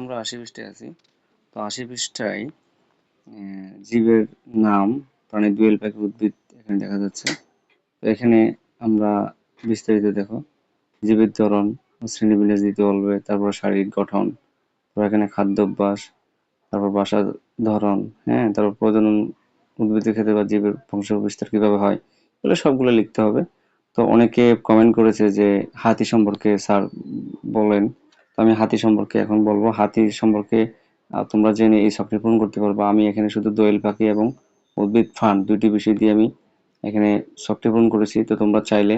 আমরা আশি পৃষ্ঠায় আছি। তো আশি পৃষ্ঠায় জীবের নাম, প্রাণী দুয়েল পাখি উদ্ভিদ এখানে দেখা যাচ্ছে। তো এখানে আমরা বিস্তারিত দেখো। জীবের ধরন শ্রেণীবিন্যাস দিতে বলবে, তারপর শারীরিক গঠন, তারপর এখানে খাদ্যাভ্যাস, তারপর বাসার ধরন হ্যাঁ তারপর প্রজনন উদ্ভিদের ক্ষেত্রে বা জীবের বংশ বিস্তার কীভাবে হয়, এগুলো সবগুলো লিখতে হবে। তো অনেকে কমেন্ট করেছে যে হাতি সম্পর্কে স্যার বলেন তো আমি হাতি সম্পর্কে এখন বলব। হাতি সম্পর্কে তোমরা জেনে এই শখটি পূরণ করতে পারবে। আমি এখানে শুধু দোয়েল পাখি এবং উদ্ভিদ ফান্ড দুইটি বিষয় দিয়ে আমি এখানে শখটি পূরণ করেছি। তো তোমরা চাইলে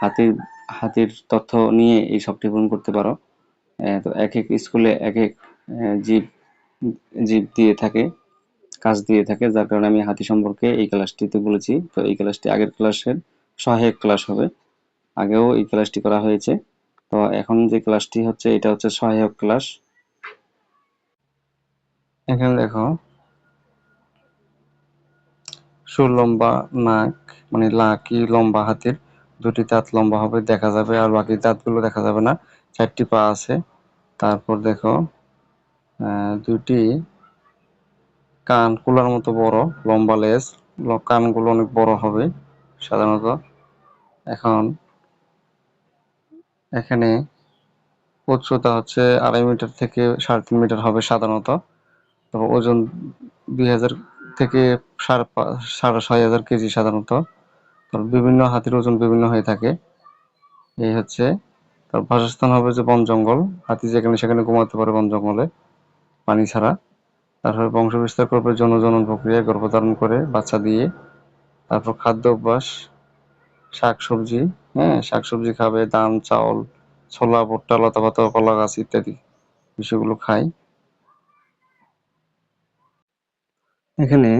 হাতির হাতির তথ্য নিয়ে এই শখটি পূরণ করতে পারো। তো এক এক স্কুলে এক এক জীব জীব দিয়ে থাকে, কাজ দিয়ে থাকে। যার কারণে আমি হাতি সম্পর্কে এই ক্লাসটিতে বলেছি। তো এই ক্লাসটি আগের ক্লাসের সহায়ক ক্লাস হবে। আগেও এই ক্লাসটি করা হয়েছে। তো এখন যে ক্লাসটি হচ্ছে, এটা হচ্ছে সহায়ক ক্লাস এখানে দেখো সুলম্বা নাক মানে লাকি, লম্বা হাতের দুটি দাঁত লম্বা হবে, দেখা যাবে, আর বাকি দাঁতগুলো দেখা যাবে না। চারটি পা আছে। তারপর দেখো দুটি কান কুলার মতো বড়, লম্বা লেজ। কানগুলো অনেক বড় হবে, সাধারণত। এখন এখানে উচ্চতা হচ্ছে আড়াই মিটার থেকে সাড়ে তিন মিটার হবে সাধারণত। তো ওজন দুই হাজার থেকে সাড়ে সাড়ে ছয় হাজার কেজি সাধারণত। বিভিন্ন হাতির ওজন বিভিন্ন হয়ে থাকে। এই হচ্ছে, তার বাসস্থান হবে যে বন জঙ্গল। হাতি যেখানে সেখানে ঘুমাতে পারে বন জঙ্গলে, পানি ছাড়া। তারপরে বংশ বিস্তার করবে জনজনন প্রক্রিয়া, গর্ভধারণ করে বাচ্চা দিয়ে। তারপর খাদ্য অভ্যাস, শাক সবজি হ্যাঁ শাকসবজি খাবে ধান চাউল, ছোলা, ভুট্টা লতা পাতা কলা গাছ ইত্যাদি বিষয়গুলো খায়। এখানে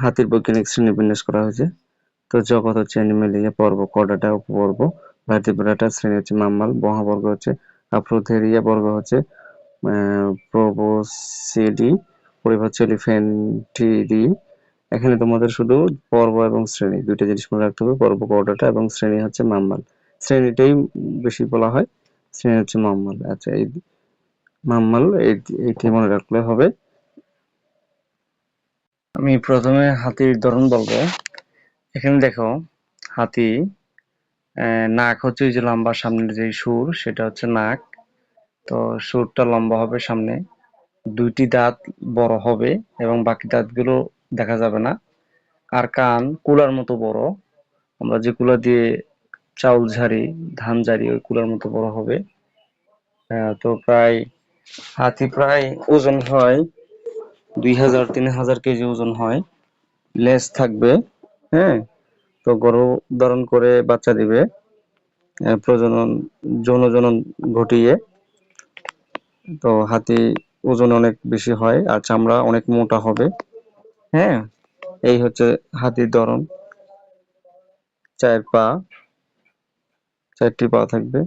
হাতির বৈজ্ঞানিক শ্রেণীবিন্যাস করা হয়েছে। তো জগৎ হচ্ছে অ্যানিমেলিয়া পর্ব কর্ডাটা উপপর্ব। ভার্টিব্রাটা শ্রেণি হচ্ছে মাম্মাল, মহাবর্গ হচ্ছে আপ্রোথেরিয়া, বর্গ হচ্ছে প্রোবোসিডি, পরিবার হচ্ছে এলিফ্যান্টিডি। এখানে তোমাদের শুধু পর্ব এবং শ্রেণি, দুইটা জিনিস মনে রাখতে হবে, পর্ব কর্ডাটা এবং শ্রেণি হচ্ছে মাম্মাল। শ্রেণীটাই বেশি বলা হয়, শ্রেণি হচ্ছে মাম্মাল। আচ্ছা এই মাম্মাল, এই- এইটি মনে রাখলে হবে। আমি প্রথমে হাতির ধরন বলব। এখানে দেখো, হাতি নাক হচ্ছে ওই যে লম্বা সামনের যে সুর, সেটা হচ্ছে নাক। তো সুরটা লম্বা হবে সামনে। দুইটি দাঁত বড় হবে এবং বাকি দাঁতগুলো দেখা যাবে না। আর কান কুলার মতো বড়। আমরা যে কুলা দিয়ে চাউল ঝাড়ি ধান ঝাড়ি ওই কুলার মতো বড় হবে। তো প্রায় হাতি প্রায় ওজন হয় দুই হাজার, তিন হাজার কেজি ওজন হয়। লেজ থাকবে হ্যাঁ? তো গর্ভ ধারণ করে বাচ্চা দিবে। প্রজনন যৌন জনন ঘটিয়ে। তো হাতি ওজন অনেক বেশি হয়, আর চামড়া অনেক মোটা হবে। হ্যাঁ এই হচ্ছে হাতির ধরন। চার পা চারটি পা থাকবে।